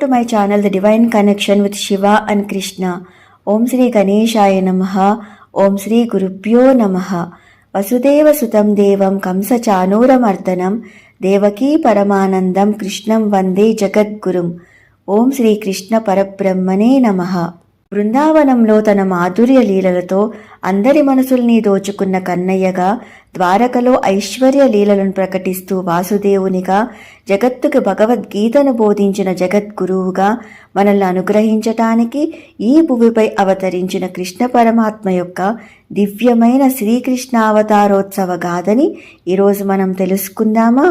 To my channel the divine connection with Shiva and Krishna Om Shri గణేశాయ నమ ఓం శ్రీ గురుభ్యో నమ వసుదేవ సుతం దేవం కంస చానూరమర్దనం దేవకీ పరమానందం కృష్ణం వందే జగద్గురుం ఓం శ్రీ కృష్ణ పరబ్రహ్మణే నమ బృందావనంలో తన మాధుర్య లీలలతో అందరి మనసుల్ని దోచుకున్న కన్నయ్యగా ద్వారకలో ఐశ్వర్య లీలలను ప్రకటిస్తూ వాసుదేవునిగా జగత్తుకు భగవద్గీతను బోధించిన జగద్గురువుగా మనల్ని అనుగ్రహించటానికి ఈ భూమిపై అవతరించిన కృష్ణ పరమాత్మ యొక్క దివ్యమైన శ్రీకృష్ణావతారోత్సవ గాథని ఈరోజు మనం తెలుసుకుందామా?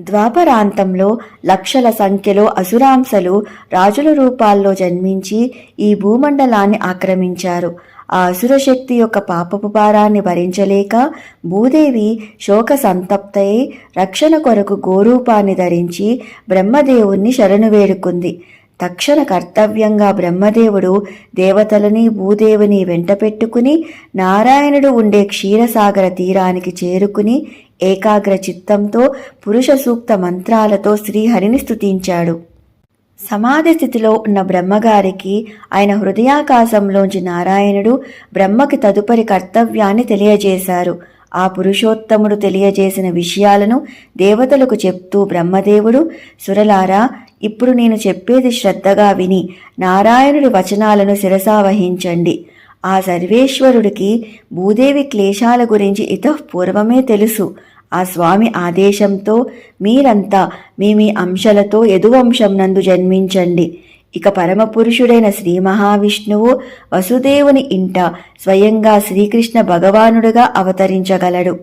ద్వాపరాంతంలో లక్షల సంఖ్యలో అసురాంశలు రాజుల రూపాల్లో జన్మించి ఈ భూమండలాన్ని ఆక్రమించారు. ఆ అసుర శక్తి యొక్క పాపపు భారాన్ని భరించలేక భూదేవి శోక సంతప్తయి రక్షణ కొరకు గోరూపాన్ని ధరించి బ్రహ్మదేవుణ్ణి శరణు వేడుకుంది. తక్షణ కర్తవ్యంగా బ్రహ్మదేవుడు దేవతలని భూదేవిని వెంట పెట్టుకుని నారాయణుడు ఉండే క్షీరసాగర తీరానికి చేరుకుని ఏకాగ్ర చిత్తంతో పురుష సూక్త మంత్రాలతో శ్రీహరిని స్తుతించాడు. సమాధి స్థితిలో ఉన్న బ్రహ్మగారికి ఆయన హృదయాకాశంలోంచి నారాయణుడు బ్రహ్మకి తదుపరి కర్తవ్యాన్ని తెలియజేశారు. ఆ పురుషోత్తముడు తెలియజేసిన విషయాలను దేవతలకు చెప్తూ బ్రహ్మదేవుడు సురలారా ఇప్పుడు నేను చెప్పేది శ్రద్ధగా విని నారాయణుడి వచనాలను శిరసావహించండి ఆ సర్వేశ్వరుడికి భూదేవి క్లేశాల గురించి ఇతఃపూర్వమే తెలుసు. ఆ స్వామి ఆదేశంతో మీరంతా మీ మీ అంశలతో యదువంశం నందు జన్మించండి. ఇక పరమపురుషుడైన శ్రీ మహావిష్ణువు వసుదేవుని ఇంట స్వయంగా శ్రీకృష్ణ భగవానుడుగా అవతరించగలడు.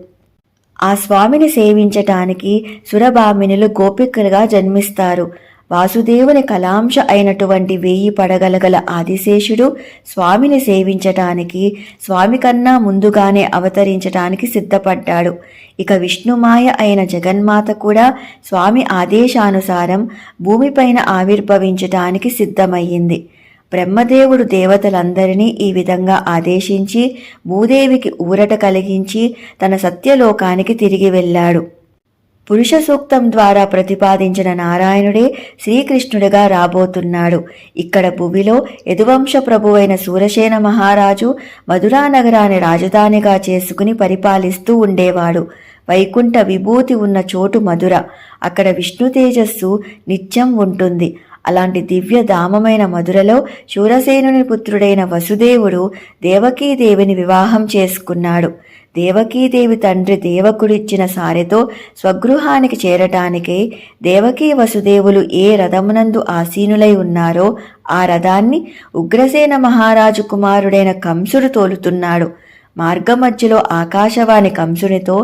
ఆ స్వామిని సేవించటానికి సురభామినులు గోపికలుగా జన్మిస్తారు. వాసుదేవుని కలాంశ అయినటువంటి వేయి పడగలగల ఆదిశేషుడు స్వామిని సేవించటానికి స్వామి కన్నా ముందుగానే అవతరించటానికి సిద్ధపడ్డాడు. ఇక విష్ణుమాయ అయిన జగన్మాత కూడా స్వామి ఆదేశానుసారం భూమిపైన ఆవిర్భవించటానికి సిద్ధమయ్యింది. బ్రహ్మదేవుడు దేవతలందరినీ ఈ విధంగా ఆదేశించి భూదేవికి ఊరట కలిగించి తన సత్యలోకానికి తిరిగి వెళ్ళాడు. పురుష సూక్తం ద్వారా ప్రతిపాదించిన నారాయణుడే శ్రీకృష్ణుడిగా రాబోతున్నాడు. ఇక్కడ భువిలో యదువంశ ప్రభువైన సూరసేన మహారాజు మధురా నగరాన్ని రాజధానిగా చేసుకుని పరిపాలిస్తూ ఉండేవాడు. వైకుంఠ విభూతి ఉన్న చోటు మధుర. అక్కడ విష్ణు తేజస్సు నిత్యం ఉంటుంది. అలాంటి దివ్య ధామమైన మధురలో శూరసేనుని పుత్రుడైన వసుదేవుడు దేవకీదేవిని వివాహం చేసుకున్నాడు. దేవకీదేవి తండ్రి దేవకుడిచ్చిన సారెతో స్వగృహానికి చేరటానికి దేవకీ వసుదేవులు ఏ రథమునందు ఆసీనులై ఉన్నారో ఆ రథాన్ని ఉగ్రసేన మహారాజు కుమారుడైన కంసుడు తోలుతున్నాడు. మార్గమధ్యలో ఆకాశవాణి కంసునితో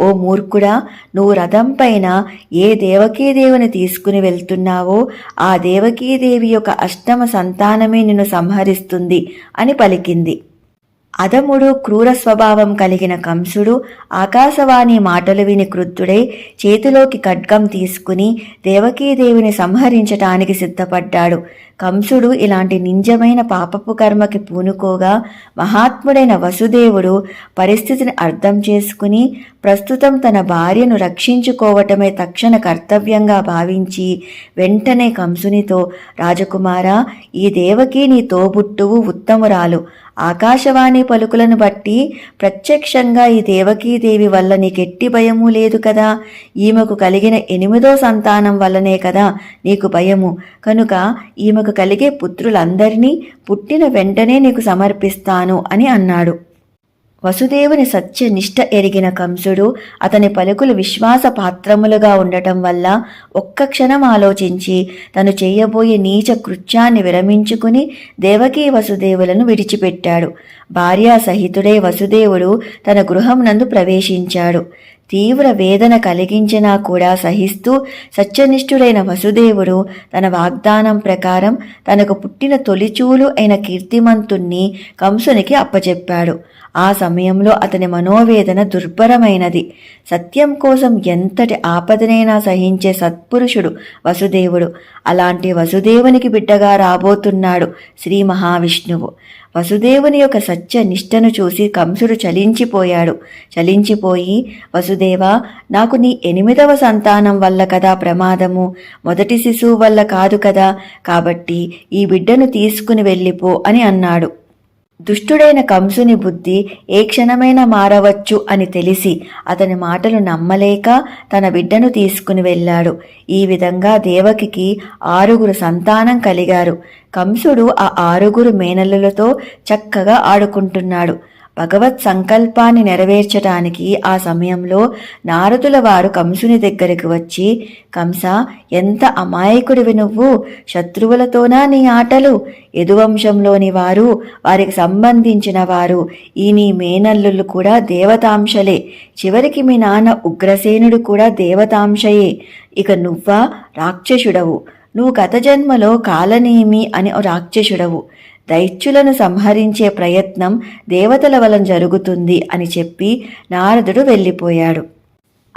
ఓ మూర్ఖుడా నువ్వు రథం పైన ఏ దేవకీదేవిని తీసుకుని వెళ్తున్నావో ఆ దేవకీదేవి యొక్క అష్టమ సంతానమే నిన్ను సంహరిస్తుంది అని పలికింది. అదముడు క్రూర స్వభావం కలిగిన కంసుడు ఆకాశవాణి మాటలు విని క్రుద్ధుడై చేతిలోకి ఖడ్గం తీసుకుని దేవకీదేవిని సంహరించటానికి సిద్ధపడ్డాడు. కంసుడు ఇలాంటి నింజమైన పాపపు కర్మకి పూనుకోగా మహాత్ముడైన వసుదేవుడు పరిస్థితిని అర్థం చేసుకుని ప్రస్తుతం తన భార్యను రక్షించుకోవటమే తక్షణ కర్తవ్యంగా భావించి వెంటనే కంసునితో రాజకుమారా ఈ దేవకి నీ తోబుట్టువు ఉత్తమురాలు. ఆకాశవాణి పలుకులను బట్టి ప్రత్యక్షంగా ఈ దేవకీదేవి వల్ల నీకెట్టి భయము లేదు కదా. ఈమెకు కలిగిన ఎనిమిదో సంతానం వల్లనే కదా నీకు భయము. కనుక ఈమెకు కలిగే పుత్రులందరినీ పుట్టిన వెంటనే నీకు సమర్పిస్తాను అని అన్నాడు. వసుదేవుని సత్యనిష్ట ఎరిగిన కంసుడు అతని పలుకులు విశ్వాస పాత్రములుగా ఉండటం వల్ల ఒక్క క్షణం ఆలోచించి తను చేయబోయే నీచ కృత్యాన్ని విరమించుకుని దేవకీ వసుదేవులను విడిచిపెట్టాడు. భార్యాసహితుడే వసుదేవుడు తన గృహం నందు ప్రవేశించాడు. తీవ్ర వేదన కలిగించినా కూడా సహిస్తూ సత్యనిష్ఠుడైన వసుదేవుడు తన వాగ్దానం ప్రకారం తనకు పుట్టిన తొలిచూలు అయిన కీర్తిమంతుణ్ణి కంసునికి అప్పచెప్పాడు. ఆ సమయంలో అతని మనోవేదన దుర్భరమైనది. సత్యం కోసం ఎంతటి ఆపదనైనా సహించే సత్పురుషుడు వసుదేవుడు. అలాంటి వసుదేవునికి బిడ్డగా రాబోతున్నాడు శ్రీ మహావిష్ణువు. వసుదేవుని యొక్క సత్య నిష్టను చూసి కంసుడు చలించిపోయాడు. చలించిపోయి వసుదేవ నాకు నీ ఎనిమిదవ సంతానం వల్ల కదా ప్రమాదము? మొదటి శిశువు వల్ల కాదు కదా? కాబట్టి ఈ బిడ్డను తీసుకుని వెళ్ళిపో అని అన్నాడు. దుష్టుడైన కంసుని బుద్ధి ఏ క్షణమైనా మారవచ్చు అని తెలిసి అతని మాటలు నమ్మలేక తన బిడ్డను తీసుకుని వెళ్ళాడు. ఈ విధంగా దేవకికి ఆరుగురు సంతానం కలిగారు. కంసుడు ఆ ఆరుగురు మేనల్లులతో చక్కగా ఆడుకుంటున్నాడు. భగవత్ సంకల్పాన్ని నెరవేర్చటానికి ఆ సమయంలో నారదుల వారు కంసుని దగ్గరికి వచ్చి కంస ఎంత అమాయకుడివి నువ్వు? శత్రువులతోనా నీ ఆటలు? యదువంశంలోని వారు వారికి సంబంధించిన వారు ఈ నీ మేనల్లులు కూడా దేవతాంశలే. చివరికి మీ నాన్న ఉగ్రసేనుడు కూడా దేవతాంశయే. ఇక నువ్వా? రాక్షసుడవు. నువ్వు గత జన్మలో కాలనేమి అని రాక్షసుడవు. దైత్యులను సంహరించే ప్రయత్నం దేవతల వలన జరుగుతుంది అని చెప్పి నారదుడు వెళ్ళిపోయాడు.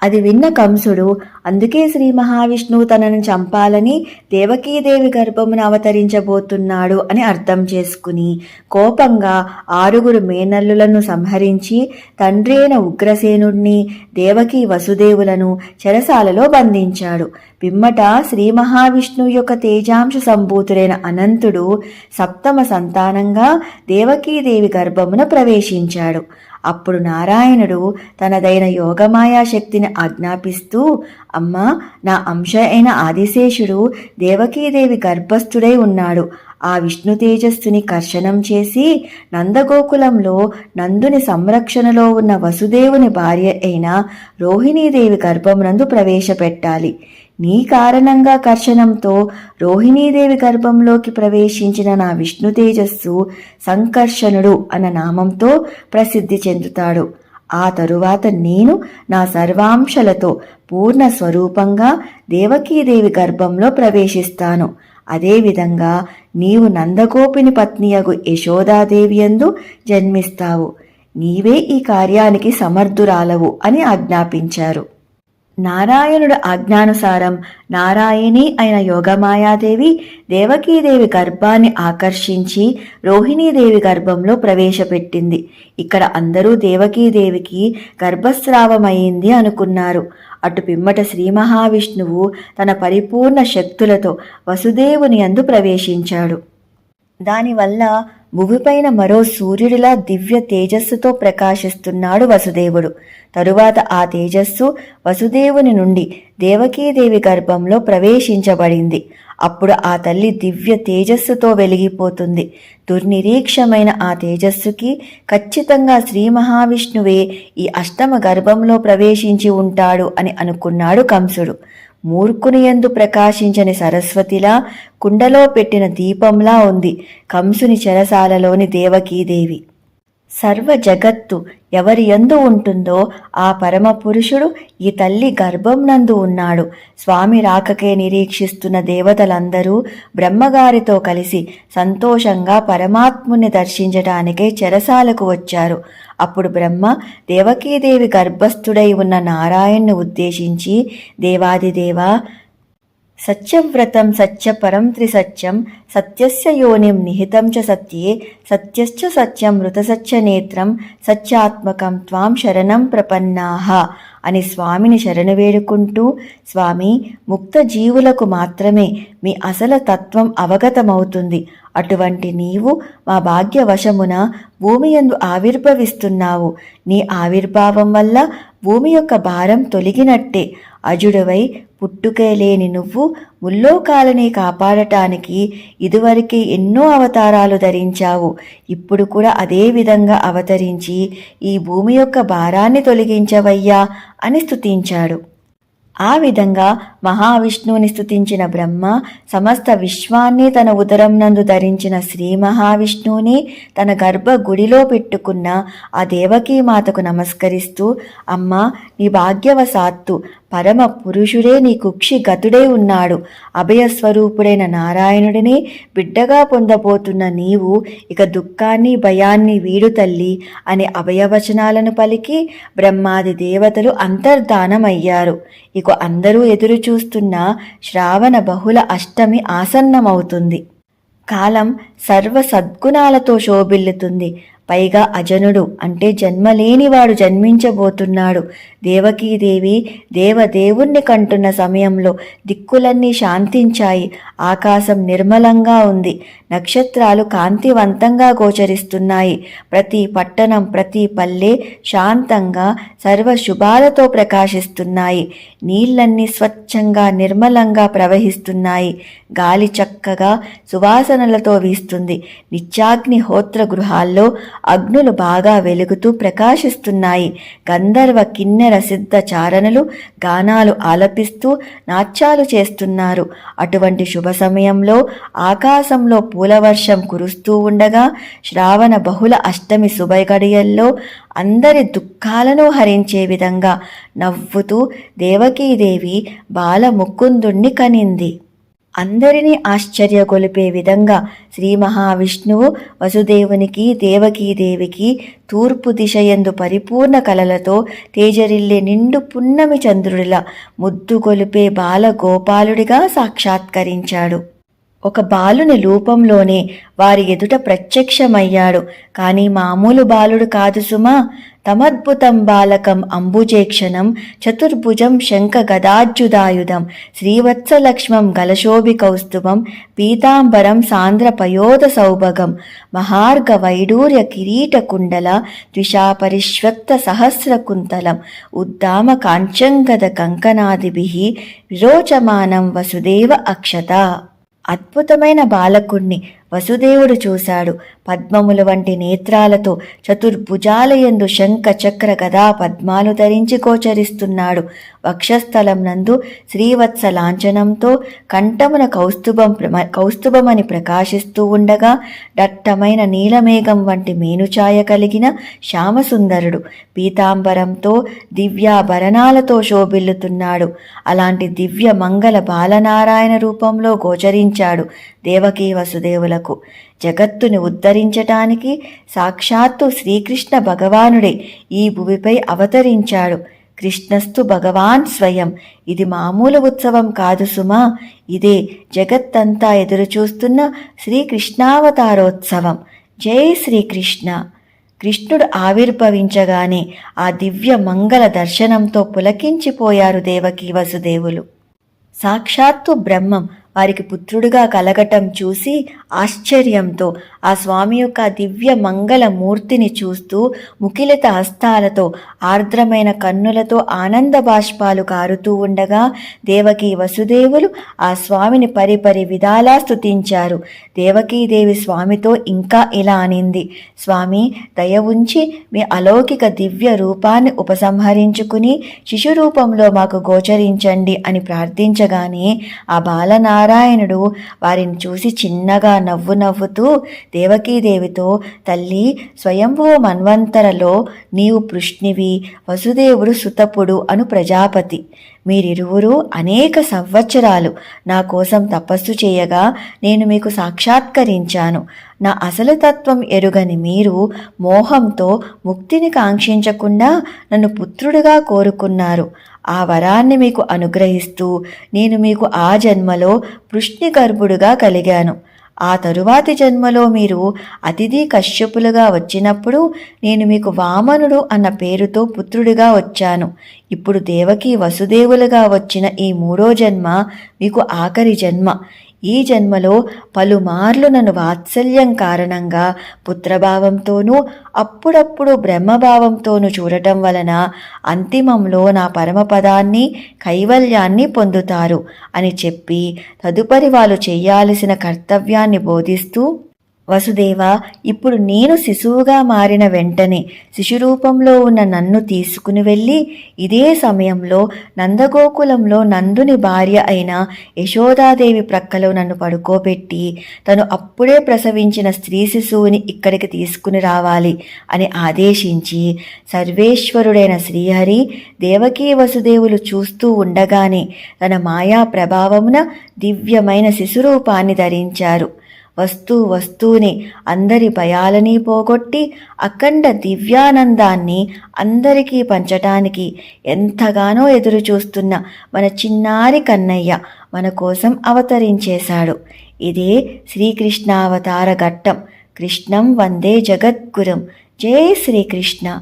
అది విన్న కంసుడు అందుకే శ్రీ మహావిష్ణువు తనను చంపాలని దేవకీదేవి గర్భమున అవతరించబోతున్నాడు అని అర్థం చేసుకుని కోపంగా ఆరుగురు మేనల్లులను సంహరించి తండ్రి అయిన ఉగ్రసేనుణ్ణి దేవకీ వసుదేవులను చెరసాలలో బంధించాడు. పిమ్మట శ్రీ మహావిష్ణువు యొక్క తేజాంశ సంభూతుడైన అనంతుడు సప్తమ సంతానంగా దేవకీదేవి గర్భమున ప్రవేశించాడు. అప్పుడు నారాయణుడు తనదైన యోగమాయా శక్తిని ఆజ్ఞాపిస్తూ అమ్మా నా అంశ అయిన ఆదిశేషుడు దేవకీదేవి గర్భస్థుడై ఉన్నాడు. ఆ విష్ణు తేజస్సుని కర్షణం చేసి నందగోకులంలో నందుని సంరక్షణలో ఉన్న వసుదేవుని భార్య అయిన రోహిణీదేవి గర్భమునందు ప్రవేశపెట్టాలి. నీ కారణంగా కర్షణంతో రోహిణీదేవి గర్భంలోకి ప్రవేశించిన నా విష్ణు తేజస్సు సంకర్షణుడు అన్న నామంతో ప్రసిద్ధి చెందుతాడు. ఆ తరువాత నేను నా సర్వాంశలతో పూర్ణ స్వరూపంగా దేవకీదేవి గర్భంలో ప్రవేశిస్తాను. అదేవిధంగా నీవు నందగోపిని పత్నియగు యశోదాదేవి యందు జన్మిస్తావు. నీవే ఈ కార్యానికి సమర్థురాలవు అని ఆజ్ఞాపించారు. నారాయణుడు ఆజ్ఞానుసారం నారాయణి అయిన యోగమాయాదేవి దేవకీదేవి గర్భాన్ని ఆకర్షించి రోహిణీదేవి గర్భంలో ప్రవేశపెట్టింది. ఇక్కడ అందరూ దేవకీదేవికి గర్భస్రావమైంది అనుకున్నారు. అటు పిమ్మట శ్రీ మహావిష్ణువు తన పరిపూర్ణ శక్తులతో వసుదేవుని అందు ప్రవేశించాడు. దానివల్ల భూమిపైన మరో సూర్యుడిలా దివ్య తేజస్సుతో ప్రకాశిస్తున్నాడు వసుదేవుడు. తరువాత ఆ తేజస్సు వసుదేవుని నుండి దేవకీదేవి గర్భంలో ప్రవేశించబడింది. అప్పుడు ఆ తల్లి దివ్య తేజస్సుతో వెలిగిపోతుంది. దుర్నిరీక్షమైన ఆ తేజస్సుకి ఖచ్చితంగా శ్రీ మహావిష్ణువే ఈ అష్టమ గర్భంలో ప్రవేశించి ఉంటాడు అని అనుకున్నాడు కంసుడు. మూర్ఖుని యందు ప్రకాశించని సరస్వతిలా కుండలో పెట్టిన దీపంలా ఉంది కంసుని చెరసాలలోని దేవకీదేవి. సర్వ జగత్తు ఎవరి ఎందు ఉంటుందో ఆ పరమ పురుషుడు ఈ తల్లి గర్భం నందు ఉన్నాడు. స్వామి రాకకే నిరీక్షిస్తున్న దేవతలందరూ బ్రహ్మగారితో కలిసి సంతోషంగా పరమాత్ముని దర్శించటానికే చెరసాలకు వచ్చారు. అప్పుడు బ్రహ్మ దేవకీదేవి గర్భస్థుడై ఉన్న నారాయణ్ణి ఉద్దేశించి దేవాదిదేవా సత్యవ్రతం సత్యపరం త్రిసత్యం సత్యస్య యోనిం నిహితం చ సత్యే సత్యశ్చ సత్యం మృతసత్యనేత్రం సత్యాత్మకం త్వాం శరణం ప్రపన్నాహ అని స్వామిని శరణు వేడుకుంటూ స్వామి ముక్త జీవులకు మాత్రమే మీ అసలు తత్వం అవగతమవుతుంది. అటువంటి నీవు మా భాగ్యవశమున భూమి యందు ఆవిర్భవిస్తున్నావు. నీ ఆవిర్భావం వల్ల భూమి యొక్క భారం తొలగినట్టే. అజుడవై పుట్టుకే లేని నువ్వు ముల్లోకాలని కాపాడటానికి ఇదివరకే ఎన్నో అవతారాలు ధరించావు. ఇప్పుడు కూడా అదే విధంగా అవతరించి ఈ భూమి యొక్క భారాన్ని తొలగించవయ్యా అని స్తుతించాడు. ఆ విధంగా మహావిష్ణువుని స్తుతించిన బ్రహ్మ సమస్త విశ్వాన్ని తన ఉదరం నందు ధరించిన శ్రీ మహావిష్ణువుని తన గర్భ గుడిలో పెట్టుకున్న ఆ దేవకీ మాతకు నమస్కరిస్తూ అమ్మ నీ భాగ్యవశాత్తు పరమ పురుషుడే నీ కుక్షి గతుడే ఉన్నాడు. అభయస్వరూపుడైన నారాయణుడిని బిడ్డగా పొందబోతున్న నీవు ఇక దుఃఖాన్ని భయాన్ని వీడు తల్లి అనే అభయవచనాలను పలికి బ్రహ్మాది దేవతలు అంతర్ధానమయ్యారు. ఇక అందరూ ఎదురు చూస్తున్న శ్రావణ బహుళ అష్టమి ఆసన్నమవుతుంది. కాలం సర్వ సద్గుణాలతో శోభిల్లుతుంది. పైగా అజనుడు అంటే జన్మలేనివాడు జన్మించబోతున్నాడు. దేవకీదేవి దేవదేవుణ్ణి కంటున్న సమయంలో దిక్కులన్నీ శాంతించాయి. ఆకాశం నిర్మలంగా ఉంది. నక్షత్రాలు కాంతివంతంగా గోచరిస్తున్నాయి. ప్రతి పట్టణం ప్రతి పల్లె శాంతంగా సర్వ శుభాలతో ప్రకాశిస్తున్నాయి. నీళ్ళన్నీ స్వచ్ఛంగా నిర్మలంగా ప్రవహిస్తున్నాయి. గాలి చక్కగా సువాసనలతో వీస్తుంది. నిత్యాగ్ని హోత్ర గృహాల్లో అగ్నులు బాగా వెలుగుతూ ప్రకాశిస్తున్నాయి. గంధర్వ కిన్నెర సిద్ధ చారణలు గానాలు ఆలపిస్తూ నాట్యాలు చేస్తున్నారు. అటువంటి శుభ సమయంలో ఆకాశంలో పూలవర్షం కురుస్తూ ఉండగా శ్రావణ బహుళ అష్టమి శుభగడియల్లో అందరి దుఃఖాలను హరించే విధంగా నవ్వుతూ దేవకీదేవి బాలముకుందుణ్ణి కనింది. అందరినీ ఆశ్చర్యగొలిపే విధంగా శ్రీ మహావిష్ణువు వసుదేవునికి దేవకీదేవికి తూర్పు దిశయందు పరిపూర్ణ కలలతో తేజరిల్లే నిండు పున్నమి చంద్రుడిలా ముద్దు కొలిపే బాలగోపాలుడిగా సాక్షాత్కరించాడు. ఒక బాలుని రూపంలోనే వారి ఎదుట ప్రత్యక్షమయ్యాడు. కానీ మామూలు బాలుడు కాదు సుమా. తమద్భుతం బాలకం అంబుజేక్షణం చతుర్భుజం శంఖ గదాజ్యుదాయుధం శ్రీవత్సలక్ష్మం గలశోభికౌస్తుభం పీతాంబరం సాంద్రపయోధ సౌభగం మహార్గ వైడూర్య కిరీటకుండల ద్విషాపరిష్వక్త సహస్రకుంతలం ఉద్దామ కాంచంగద కంకణాదిభి విరోచమానం వసుదేవ అక్షత. అద్భుతమైన బాలకుణ్ణి వసుదేవుడు చూశాడు. పద్మముల వంటి నేత్రాలతో చతుర్భుజాలయందు శంఖ చక్ర గదా పద్మాలు ధరించి గోచరిస్తున్నాడు. వక్షస్థలం నందు శ్రీవత్స లాంఛనంతో కంఠమున కౌస్తుభం కౌస్తుభమని ప్రకాశిస్తూ ఉండగా దట్టమైన నీలమేఘం వంటి మేనుఛాయ కలిగిన శ్యామసుందరుడు పీతాంబరంతో దివ్యాభరణాలతో శోభిల్లుతున్నాడు. అలాంటి దివ్య మంగళ బాలనారాయణ రూపంలో గోచరించాడు. దేవకీ వసుదేవులకు. జగత్తుని ఉద్ధరించటానికి సాక్షాత్తు శ్రీకృష్ణ భగవానుడే ఈ భూమిపై అవతరించాడు. కృష్ణస్తు భగవాన్ స్వయం. ఇది మామూలు ఉత్సవం కాదు సుమా. ఇదే జగత్తంతా ఎదురుచూస్తున్న శ్రీకృష్ణావతారోత్సవం. జై శ్రీకృష్ణ. కృష్ణుడు ఆవిర్భవించగానే ఆ దివ్య మంగళ దర్శనంతో పులకించిపోయారు దేవకీ వసుదేవులు. సాక్షాత్తు బ్రహ్మం. వారికి పుత్రుడుగా కలగటం చూసి ఆశ్చర్యంతో ఆ స్వామి యొక్క దివ్య మంగళ మూర్తిని చూస్తూ ముఖిలత హస్తాలతో ఆర్ద్రమైన కన్నులతో ఆనంద బాష్పాలు కారుతూ ఉండగా దేవకీ వసుదేవులు ఆ స్వామిని పరిపరి విధాలా స్థుతించారు దేవకీదేవి స్వామితో ఇంకా ఇలా అనింది. స్వామి దయ ఉంచి మీ అలౌకిక దివ్య రూపాన్ని ఉపసంహరించుకుని శిశు రూపంలో మాకు గోచరించండి అని ప్రార్థించగానే ఆ బాలనారాయణుడు వారిని చూసి చిన్నగా నవ్వు నవ్వుతూ దేవకీదేవితో తల్లి స్వయంభూ మన్వంతరలో నీవు పృష్ణివి వసుదేవుడు సుతపుడు అను ప్రజాపతి. మీరిరువురు అనేక సంవత్సరాలు నా కోసం తపస్సు చేయగా నేను మీకు సాక్షాత్కరించాను. నా అసలు తత్వం ఎరుగని మీరు మోహంతో ముక్తిని కాంక్షించకుండా నన్ను పుత్రుడుగా కోరుకున్నారు. ఆ వరాన్ని మీకు అనుగ్రహిస్తూ నేను మీకు ఆ జన్మలో పృష్ణి గర్భుడుగా కలిగాను. ఆ తరువాతి జన్మలో మీరు అతిథి కశ్యపులుగా వచ్చినప్పుడు నేను మీకు వామనుడు అన్న పేరుతో పుత్రుడిగా వచ్చాను. ఇప్పుడు దేవకి వసుదేవులుగా వచ్చిన ఈ మూడో జన్మ మీకు ఆఖరి జన్మ. ఈ జన్మలో పలుమార్లు నన్ను వాత్సల్యం కారణంగా పుత్రభావంతోనూ అప్పుడప్పుడు బ్రహ్మభావంతోనూ చూడటం వలన అంతిమంలో నా పరమపదాన్ని కైవల్యాన్ని పొందుతారు అని చెప్పి తదుపరి వాళ్ళు చేయాల్సిన కర్తవ్యాన్ని బోధిస్తూ వసుదేవ ఇప్పుడు నేను శిశువుగా మారిన వెంటనే శిశురూపంలో ఉన్న నన్ను తీసుకుని వెళ్ళి ఇదే సమయంలో నందగోకులంలో నందుని భార్య అయిన యశోదాదేవి ప్రక్కలో నన్ను పడుకోబెట్టి తను అప్పుడే ప్రసవించిన స్త్రీ శిశువుని ఇక్కడికి తీసుకుని రావాలి అని ఆదేశించి సర్వేశ్వరుడైన శ్రీహరి దేవకీ వసుదేవులు చూస్తూ ఉండగానే తన మాయా ప్రభావమున దివ్యమైన శిశురూపాన్ని ధరించారు. వస్తూ వస్తూనే అందరి భయాలని పోగొట్టి అఖండ దివ్యానందాన్ని అందరికీ పంచటానికి ఎంతగానో ఎదురు చూస్తున్న మన చిన్నారి కన్నయ్య మన కోసం అవతరించేశాడు. ఇదే శ్రీకృష్ణావతార ఘట్టం. కృష్ణం వందే జగద్గురం. జై శ్రీకృష్ణ.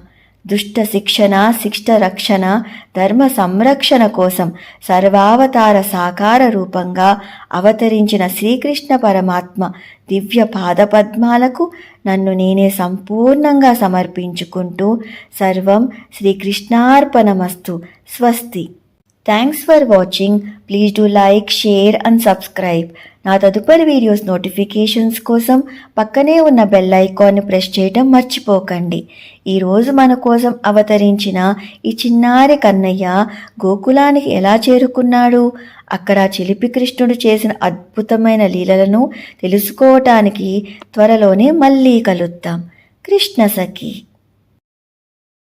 దుష్ట శిక్షణ శిష్ట రక్షణ ధర్మ సంరక్షణ కోసం సర్వావతార సాకార రూపంగా అవతరించిన శ్రీకృష్ణ పరమాత్మ దివ్య పాదపద్మాలకు నన్ను నేనే సంపూర్ణంగా సమర్పించుకుంటూ సర్వం శ్రీకృష్ణార్పణమస్తు. స్వస్తి. Thanks for watching please do like share and subscribe నా తదుపరి వీడియోస్ నోటిఫికేషన్స్ కోసం పక్కనే ఉన్న బెల్ ఐకాన్ని ప్రెస్ చేయడం మర్చిపోకండి. ఈరోజు మన కోసం అవతరించిన ఈ చిన్నారి కన్నయ్య గోకులానికి ఎలా చేరుకున్నాడు? అక్కడ చిలిపి కృష్ణుడు చేసిన అద్భుతమైన లీలలను తెలుసుకోవటానికి త్వరలోనే మళ్ళీ కలుద్దాం. కృష్ణ సఖి.